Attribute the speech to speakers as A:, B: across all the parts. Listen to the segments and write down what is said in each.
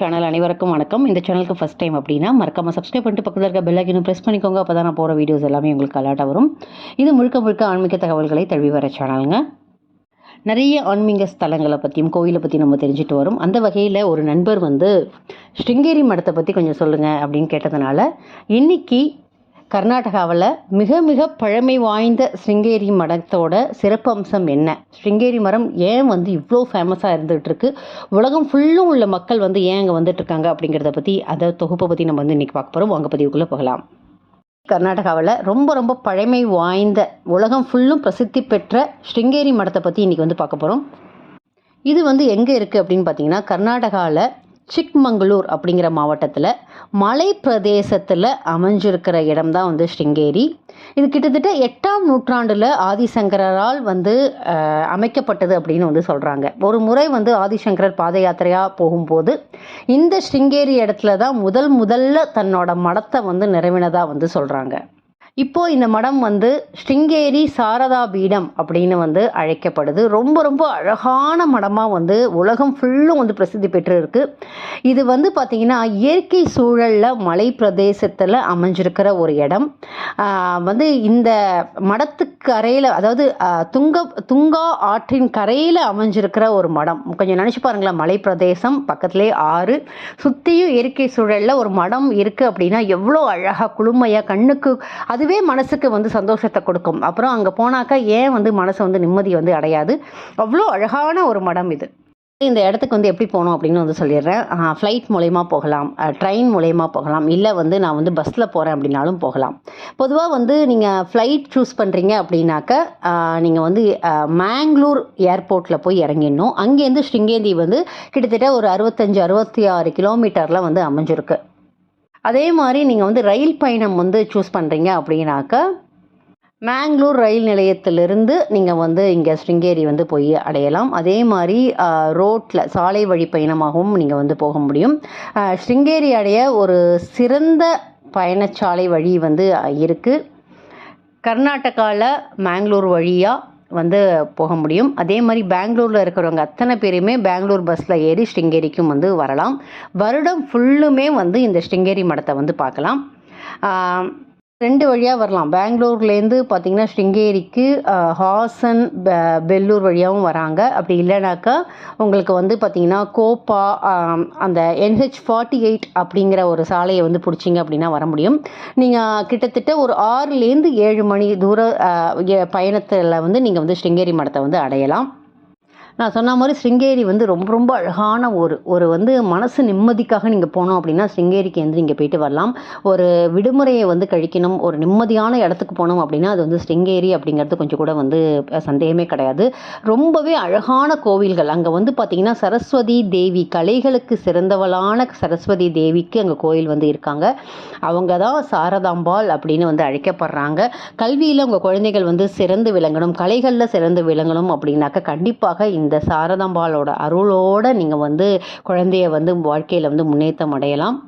A: Channel அனைவருக்கும் வணக்கம். இந்த சேனலுக்கு ஃபஸ்ட் டைம் அப்படின்னா மறக்காமல் சப்ஸ்கிரைப் பண்ணிட்டு பக்கத்தில் இருக்க பெல் ப்ரெஸ் பண்ணிக்கோங்க. அப்போ தான் நான் போகிற வீடியோஸ் எல்லாமே உங்களுக்கு அலாட்டாக வரும். இது முழுக்க முழுக்க ஆன்மீக தகவல்களை தழுவி வர சேனலுங்க நிறைய ஆன்மீக ஸ்தலங்களை பற்றியும் கோயிலை பற்றி நம்ம தெரிஞ்சுட்டு வரும். அந்த வகையில் ஒரு நண்பர் வந்து ஸ்ருங்கேரி மடத்தை பற்றி கொஞ்சம் சொல்லுங்கள் அப்படின்னு கேட்டதுனால இன்னைக்கு கர்நாடகாவில் மிக மிக பழமை வாய்ந்த ஸ்ருங்கேரி மடத்தோட சிறப்பம்சம் என்ன? ஸ்ருங்கேரி மரம் ஏன் வந்து இவ்வளோ ஃபேமஸாக இருந்துகிட்ருக்கு உலகம் ஃபுல்லும் உள்ள மக்கள் வந்து ஏன் அங்கே வந்துட்டு இருக்காங்க அப்படிங்கிறத பற்றி அதை தொகுப்பை பற்றி நம்ம வந்து இன்றைக்கி பார்க்க போகிறோம் வாங்க பதிவுக்குள்ளே போகலாம். கர்நாடகாவில் ரொம்ப ரொம்ப பழமை வாய்ந்த உலகம் ஃபுல்லும் பிரசித்தி பெற்ற ஸ்ருங்கேரி மடத்தை பற்றி இன்றைக்கி வந்து பார்க்க போகிறோம் இது வந்து எங்கே இருக்குது அப்படின்னு பார்த்தீங்கன்னா கர்நாடகாவில் சிக்மங்களூர் அப்படிங்கிற மாவட்டத்தில் மலை பிரதேசத்தில் அமைஞ்சிருக்கிற இடம் தான் வந்து ஸ்ருங்கேரி இது கிட்டத்தட்ட எட்டாம் நூற்றாண்டில் ஆதிசங்கரால் வந்து அமைக்கப்பட்டது அப்படின்னு வந்து சொல்கிறாங்க ஒரு முறை வந்து ஆதிசங்கரர் பாத யாத்திரையாக போகும்போது இந்த ஸ்ருங்கேரி இடத்துல தான் முதல் முதல்ல தன்னோட மடத்தை வந்து நிறைவினதாக வந்து சொல்கிறாங்க இப்போது இந்த மடம் வந்து ஸ்ருங்கேரி சாரதா பீடம் அப்படின்னு வந்து அழைக்கப்படுது. ரொம்ப ரொம்ப அழகான மடமாக வந்து உலகம் ஃபுல்லும் வந்து பிரசித்தி பெற்று இருக்கு இது வந்து பார்த்திங்கன்னா இயற்கை சூழலில் மலை பிரதேசத்தில் அமைஞ்சிருக்கிற ஒரு இடம். வந்து இந்த மடத்துக்கு கரையில் அதாவது துங்க துங்கா ஆற்றின் கரையில் அமைஞ்சிருக்கிற ஒரு மடம். கொஞ்சம் நினச்சி பாருங்களேன் மலை பிரதேசம் பக்கத்துலேயே ஆறு. சுற்றியும் இயற்கை சூழலில் ஒரு மடம் இருக்குது அப்படின்னா எவ்வளோ அழகாக குளுமையாக கண்ணுக்கு அது அதுவே மனசுக்கு வந்து சந்தோஷத்தை கொடுக்கும். அப்புறம் அங்கே போனாக்கா ஏன் வந்து மனசை வந்து நிம்மதி வந்து அடையாது? அவ்வளோ அழகான ஒரு மடம் இது. இந்த இடத்துக்கு வந்து எப்படி போகணும் அப்படின்னு வந்து சொல்லிடுறேன். ஃப்ளைட் மூலயமா போகலாம். ட்ரெயின் மூலயமா போகலாம். இல்லை வந்து நான் வந்து பஸ்ஸில் போகிறேன் அப்படின்னாலும் போகலாம். பொதுவாக வந்து நீங்கள் ஃப்ளைட் சூஸ் பண்ணுறீங்க அப்படின்னாக்க நீங்கள் வந்து மேங்களூர் ஏர்போர்ட்டில் போய் இறங்கிடணும். அங்கேருந்து ஸ்ருங்கேந்தி வந்து கிட்டத்தட்ட ஒரு அறுபத்தஞ்சு அறுபத்தி ஆறு கிலோமீட்டரில் வந்து அமைஞ்சிருக்கு. அதே மாதிரி நீங்கள் வந்து ரயில் பயணம் வந்து சூஸ் பண்ணுறீங்க அப்படின்னாக்க மேங்களூர் ரயில் நிலையத்திலிருந்து நீங்கள் வந்து இங்கே ஸ்ருங்கேரி வந்து போய் அடையலாம். அதே மாதிரி ரோட்டில் சாலை வழி பயணமாகவும் நீங்கள் வந்து போக முடியும். ஸ்ருங்கேரி அடைய ஒரு சிறந்த பயணச்சாலை வழி வந்து இருக்குது கர்நாடகாவில் மேங்களூர் வழியாக வந்து போக முடியும். அதே மாதிரி பெங்களூரில் இருக்கிறவங்க அத்தனை பேருமே பெங்களூர் பஸ்ஸில் ஏறி ஸ்ருங்கேரிக்கும் வந்து வரலாம். வருடம் ஃபுல்லுமே வந்து இந்த ஸ்ருங்கேரி மடத்தை வந்து பார்க்கலாம். ரெண்டு வழியாக வரலாம். பெங்களூர்லேருந்து பார்த்தீங்கன்னா ஸ்ருங்கேரிக்கு ஹாசன் பெல்லூர் வழியாகவும் வராங்க. அப்படி இல்லைனாக்கா உங்களுக்கு வந்து பார்த்திங்கன்னா கோப்பா அந்த என்ஹெச் ஃபார்ட்டி எயிட் அப்படிங்கிற ஒரு சாலையை வந்து பிடிச்சிங்க அப்படின்னா வர முடியும். நீங்கள் கிட்டத்தட்ட ஒரு ஆறுலேருந்து ஏழு மணி தூர பயணத்தில் வந்து நீங்கள் வந்து ஸ்ருங்கேரி மடத்தை வந்து அடையலாம். நான் சொன்ன மாதிரி ஸ்ருங்கேரி வந்து ரொம்ப ரொம்ப அழகான ஒரு ஒரு வந்து மனசு நிம்மதிக்காக நீங்கள் போனோம் அப்படின்னா ஸ்ருங்கேரிக்கு வந்து நீங்கள் போயிட்டு வரலாம். ஒரு விடுமுறையை வந்து கழிக்கணும் ஒரு நிம்மதியான இடத்துக்கு போனோம் அப்படின்னா அது வந்து ஸ்ருங்கேரி அப்படிங்கிறது கொஞ்சம் கூட வந்து சந்தேகமே கிடையாது. ரொம்பவே அழகான கோவில்கள். அங்கே வந்து பார்த்திங்கன்னா சரஸ்வதி தேவி கலைகளுக்கு சிறந்தவளான சரஸ்வதி தேவிக்கு அங்கே கோயில் வந்து இருக்காங்க. அவங்க தான் சாரதாம்பாள் அப்படின்னு வந்து அழைக்கப்படுறாங்க. கல்வியில் உங்கள் குழந்தைகள் வந்து சிறந்து விளங்கணும் கலைகளில் சிறந்து விளங்கணும் அப்படின்னாக்க கண்டிப்பாக இந்த இந்த சாரதாம்பாளோட அருளோட நீங்கள் வந்து குழந்தைய வந்து வாழ்க்கையில் வந்து முன்னேற்றம் அடையலாம்.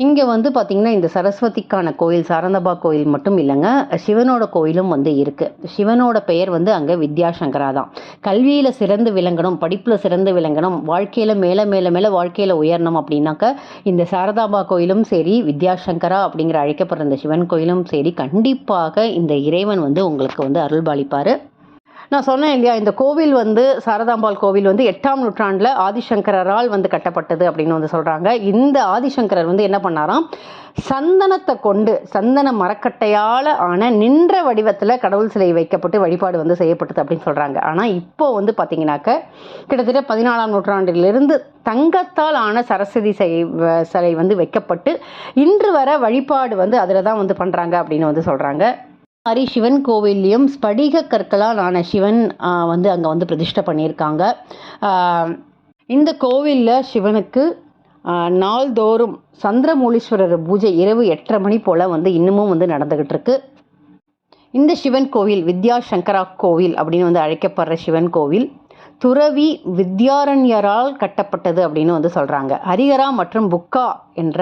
A: இங்கே வந்து பார்த்திங்கன்னா இந்த சரஸ்வதிக்கான கோயில் சாரந்தபா கோயில் மட்டும் இல்லைங்க சிவனோட கோயிலும் வந்து இருக்குது சிவனோட பெயர் வந்து அங்கே வித்யாசங்கரா தான். கல்வியில் சிறந்து விளங்கணும் படிப்பில் சிறந்து விளங்கணும் வாழ்க்கையில் மேலே மேலே மேலே வாழ்க்கையில் உயரணும் அப்படின்னாக்க இந்த சாரதாபா கோயிலும் சரி வித்யாசங்கரா அப்படிங்கிற அழைக்கப்படுற இந்த சிவன் கோயிலும் சரி கண்டிப்பாக இந்த இறைவன் வந்து உங்களுக்கு வந்து அருள்பாலிப்பார். நான் சொன்னேன் இல்லையா இந்த கோவில் வந்து சாரதாம்பாள் கோவில் வந்து எட்டாம் நூற்றாண்டில் ஆதிசங்கரால் வந்து கட்டப்பட்டது அப்படின்னு வந்து சொல்கிறாங்க இந்த ஆதிசங்கரர் வந்து என்ன பண்ணாராம்? சந்தனத்தை கொண்டு சந்தன மரக்கட்டையால் ஆன நின்ற வடிவத்தில் கடவுள் சிலை வைக்கப்பட்டு வழிபாடு வந்து செய்யப்பட்டது அப்படின்னு சொல்கிறாங்க ஆனால் இப்போ வந்து பார்த்தீங்கன்னாக்க கிட்டத்தட்ட பதினாலாம் நூற்றாண்டிலிருந்து தங்கத்தால் ஆன சரஸ்வதி சிலை சிலை வந்து வைக்கப்பட்டு இன்று வர வழிபாடு வந்து அதில் தான் வந்து பண்ணுறாங்க அப்படின்னு வந்து சொல்கிறாங்க மாதிரி சிவன் கோவில்லையும் ஸ்படிக கற்களால் ஆன சிவன் வந்து அங்கே வந்து பிரதிஷ்டை பண்ணியிருக்காங்க. இந்த கோவிலில் சிவனுக்கு நாள்தோறும் சந்திரமூலீஸ்வரர் பூஜை இரவு எட்டரை மணி போல் வந்து இன்னமும் வந்து நடந்துக்கிட்டு இருக்கு இந்த சிவன் கோவில் வித்யா சங்கரா கோவில் அப்படின்னு வந்து அழைக்கப்படுற சிவன் கோவில் துறவி வித்யாரண்யரால் கட்டப்பட்டது அப்படின்னு வந்து சொல்கிறாங்க ஹரிஹரா மற்றும் புக்கா என்ற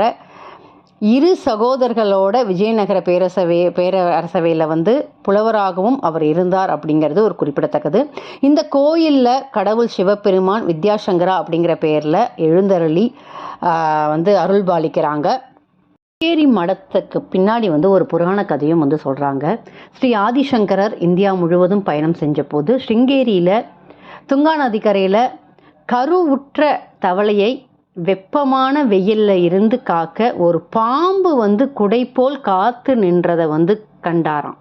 A: இரு சகோதரர்களோட விஜயநகர பேரரசவை பேரரசவையில் வந்து புலவராகவும் அவர் இருந்தார் அப்படிங்கிறது ஒரு குறிப்பிடத்தக்கது. இந்த கோயிலில் கடவுள் சிவபெருமான் வித்யாசங்கரா அப்படிங்கிற பெயரில் எழுந்தருளி வந்து அருள் பாலிக்கிறாங்க சிங்கேரி மடத்துக்கு பின்னாடி வந்து ஒரு புராண கதையும் வந்து சொல்கிறாங்க ஸ்ரீ ஆதிசங்கரர் இந்தியா முழுவதும் பயணம் செஞ்ச போது ஸ்ருங்கேரியில் துங்கா நதிக்கரையில் கருவுற்ற தவளையை வெப்பமான வெயிலில் இருந்து காக்க ஒரு பாம்பு வந்து குடை போல் காத்து நின்றதை வந்து கண்டாராம்.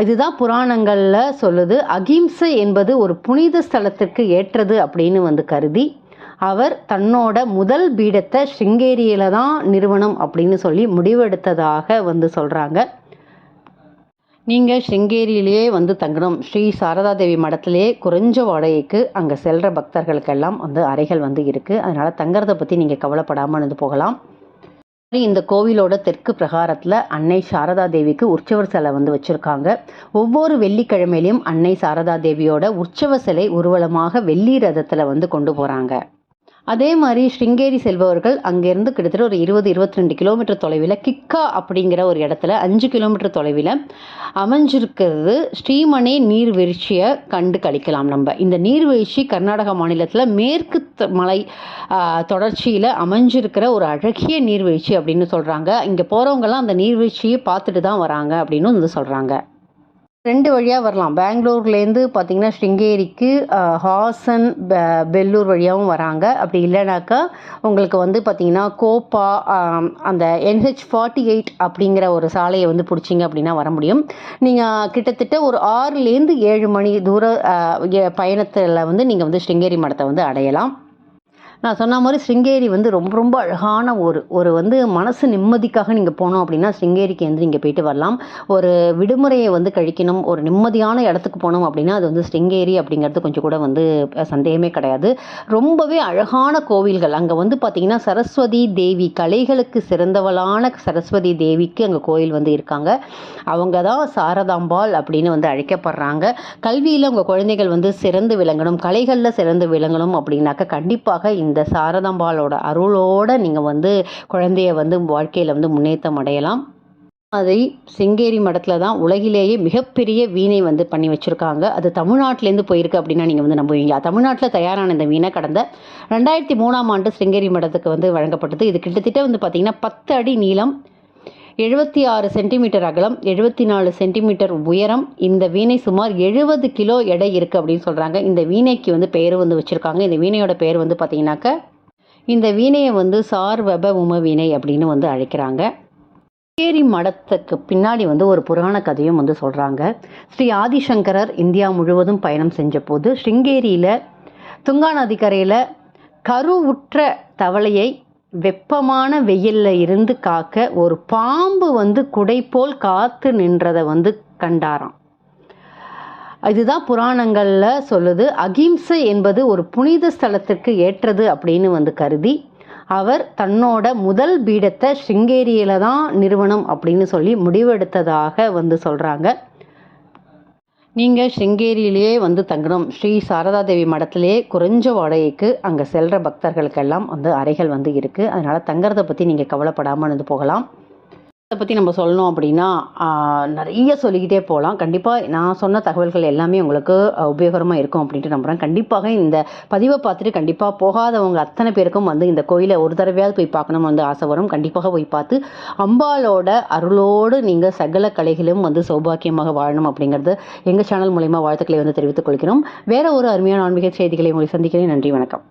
A: இதுதான் புராணங்களில் சொல்லுது அகிம்சை என்பது ஒரு புனித ஸ்தலத்திற்கு ஏற்றது அப்படின்னு வந்து கருதி அவர் தன்னோட முதல் பீடத்தை ஸ்ருங்கேரியில தான் நிறுவனம் அப்படின்னு சொல்லி முடிவெடுத்ததாக வந்து சொல்கிறாங்க நீங்கள் ஸ்ருங்கேரியிலேயே வந்து தங்கணும். ஸ்ரீ சாரதா தேவி மடத்திலே குறைஞ்ச வாடகைக்கு அங்கே செல்கிற பக்தர்களுக்கெல்லாம் வந்து அறைகள் வந்து இருக்குது அதனால் தங்குறதை பற்றி நீங்கள் கவலைப்படாமல் வந்து போகலாம். இந்த கோவிலோட தெற்கு பிரகாரத்தில் அன்னை சாரதா தேவிக்கு உற்சவர் சிலை வந்து வச்சுருக்காங்க. ஒவ்வொரு வெள்ளிக்கிழமையிலையும் அன்னை சாரதா தேவியோட உற்சவ சிலை ஊர்வலமாக வெள்ளி ரதத்தில் வந்து கொண்டு போகிறாங்க அதே மாதிரி ஸ்ருங்கேரி செல்பவர்கள் அங்கேருந்து கிட்டத்தட்ட ஒரு இருபது இருபத்தி ரெண்டு கிலோமீட்டர் தொலைவில் கிக்கா அப்படிங்கிற ஒரு இடத்துல அஞ்சு கிலோமீட்டர் தொலைவில் அமைஞ்சிருக்கிறது. ஸ்ரீமணே நீர்வீழ்ச்சியை கண்டு கழிக்கலாம் நம்ம. இந்த நீர்வீழ்ச்சி கர்நாடகா மாநிலத்தில் மேற்கு மலை தொடர்ச்சியில் அமைஞ்சிருக்கிற ஒரு அழகிய நீர்வீழ்ச்சி அப்படின்னு சொல்கிறாங்க இங்கே போகிறவங்கலாம் அந்த நீர்வீழ்ச்சியை பார்த்துட்டு தான் வராங்க அப்படின்னு வந்து சொல்கிறாங்க ரெண்டு வழியாக வரலாம். பெங்களூர்லேருந்து பார்த்தீங்கன்னா ஸ்ருங்கேரிக்கு ஹாசன் பெல்லூர் வழியாகவும் வராங்க. அப்படி இல்லைனாக்கா உங்களுக்கு வந்து பார்த்திங்கன்னா கோப்பா அந்த என்ஹெச் ஃபார்ட்டி எயிட் அப்படிங்கிற ஒரு சாலையை வந்து பிடிச்சிங்க அப்படின்னா வர முடியும். நீங்கள் கிட்டத்தட்ட ஒரு ஆறுலேருந்து ஏழு மணி தூர பயணத்தில் வந்து நீங்கள் வந்து ஸ்ருங்கேரி மடத்தை வந்து அடையலாம். நான் சொன்ன மாதிரி ஸ்ருங்கேரி வந்து ரொம்ப ரொம்ப அழகான ஒரு ஒரு வந்து மனசு நிம்மதிக்காக நீங்கள் போனோம் அப்படின்னா ஸ்ருங்கேரிக்கு வந்து நீங்கள் போயிட்டு வரலாம். ஒரு விடுமுறையை வந்து கழிக்கணும் ஒரு நிம்மதியான இடத்துக்கு போனோம் அப்படின்னா அது வந்து ஸ்ருங்கேரி அப்படிங்கிறது கொஞ்சம் கூட வந்து சந்தேகமே கிடையாது. ரொம்பவே அழகான கோவில்கள். அங்கே வந்து பார்த்திங்கன்னா சரஸ்வதி தேவி கலைகளுக்கு சிறந்தவளான சரஸ்வதி தேவிக்கு அங்கே கோயில் வந்து இருக்காங்க. அவங்க தான் சாரதாம்பாள் அப்படின்னு வந்து அழைக்கப்படுறாங்க. கல்வியில் உங்கள் குழந்தைகள் வந்து சிறந்து விளங்கணும் கலைகளில் சிறந்து விளங்கணும் அப்படின்னாக்க கண்டிப்பாக இந்த சாரதாம்பாளோட அருளோட நீங்கள் வந்து குழந்தைய வந்து வாழ்க்கையில் வந்து முன்னேற்றம் அடையலாம். அதை செங்கேரி மடத்தில் தான் உலகிலேயே மிகப்பெரிய வீணை வந்து பண்ணி வச்சுருக்காங்க. அது தமிழ்நாட்டிலேருந்து போயிருக்கு அப்படின்னா நீங்கள் வந்து நம்புவீங்களா தமிழ்நாட்டில் தயாரான இந்த வீணை கடந்த ரெண்டாயிரத்தி மூணாம் ஆண்டு செங்கேரி மடத்துக்கு வந்து வழங்கப்பட்டது. இது கிட்டத்தட்ட வந்து பார்த்திங்கன்னா பத்து அடி நீளம் எழுபத்தி ஆறு சென்டிமீட்டர் அகலம் எழுபத்தி நாலு சென்டிமீட்டர் உயரம். இந்த வீணை சுமார் எழுபது கிலோ எடை இருக்குது அப்படின்னு சொல்கிறாங்க இந்த வீணைக்கு வந்து பெயர் வந்து வச்சுருக்காங்க. இந்த வீணையோட பெயர் வந்து பார்த்தீங்கன்னாக்க இந்த வீணையை வந்து சார் வெப உம வீணை அப்படின்னு வந்து அழைக்கிறாங்க. கேரி மடத்துக்கு பின்னாடி வந்து ஒரு புராண கதையும் வந்து சொல்கிறாங்க ஸ்ரீ ஆதிசங்கரர் இந்தியா முழுவதும் பயணம் செஞ்ச போது ஸ்ருங்கேரியில் துங்கா நதிக்கரையில் கருவுற்ற தவளையை வெப்பமான வெயிலில் இருந்து காக்க ஒரு பாம்பு வந்து குடை போல் காத்து நின்றதை வந்து கண்டாராம். இதுதான் புராணங்களில் சொல்லுது அகிம்சை என்பது ஒரு புனித ஸ்தலத்திற்கு ஏற்றது அப்படின்னு வந்து கருதி அவர் தன்னோட முதல் பீடத்தை ஸ்ருங்கேரியில தான் நிறுவனம் அப்படின்னு சொல்லி முடிவெடுத்ததாக வந்து சொல்கிறாங்க நீங்கள் ஸ்ருங்கேரியிலேயே வந்து தங்கணும். ஸ்ரீ சாரதா தேவி மடத்திலே குறைஞ்ச வாடகைக்கு அங்கே செல்கிற பக்தர்களுக்கெல்லாம் வந்து அறைகள் வந்து இருக்குது அதனால் தங்குறதை பற்றி நீங்கள் கவலைப்படாமல் வந்து போகலாம். அதை பற்றி நம்ம சொல்லணும் அப்படின்னா நிறைய சொல்லிக்கிட்டே போகலாம் கண்டிப்பாக நான் சொன்ன தகவல்கள் எல்லாமே உங்களுக்கு உபயோகரமாக இருக்கும் அப்படின்ட்டு நம்புகிறேன் கண்டிப்பாக இந்த பதிவை பார்த்துட்டு கண்டிப்பாக போகாதவங்க அத்தனை பேருக்கும் வந்து இந்த கோயிலை ஒரு தடவையாவது போய் பார்க்கணும்னு வந்து ஆசை வரும். கண்டிப்பாக போய் பார்த்து அம்பாலோட அருளோடு நீங்கள் சகல கலைகளும் வந்து சௌபாக்கியமாக வாழணும் அப்படிங்கிறது எங்கள் சேனல் மூலயமா வாழ்த்துக்களை வந்து தெரிவித்துக் கொள்கிறோம். வேறு ஒரு அருமையான ஆன்மீக செய்திகளை உங்களை சந்திக்கிறேன். நன்றி வணக்கம்.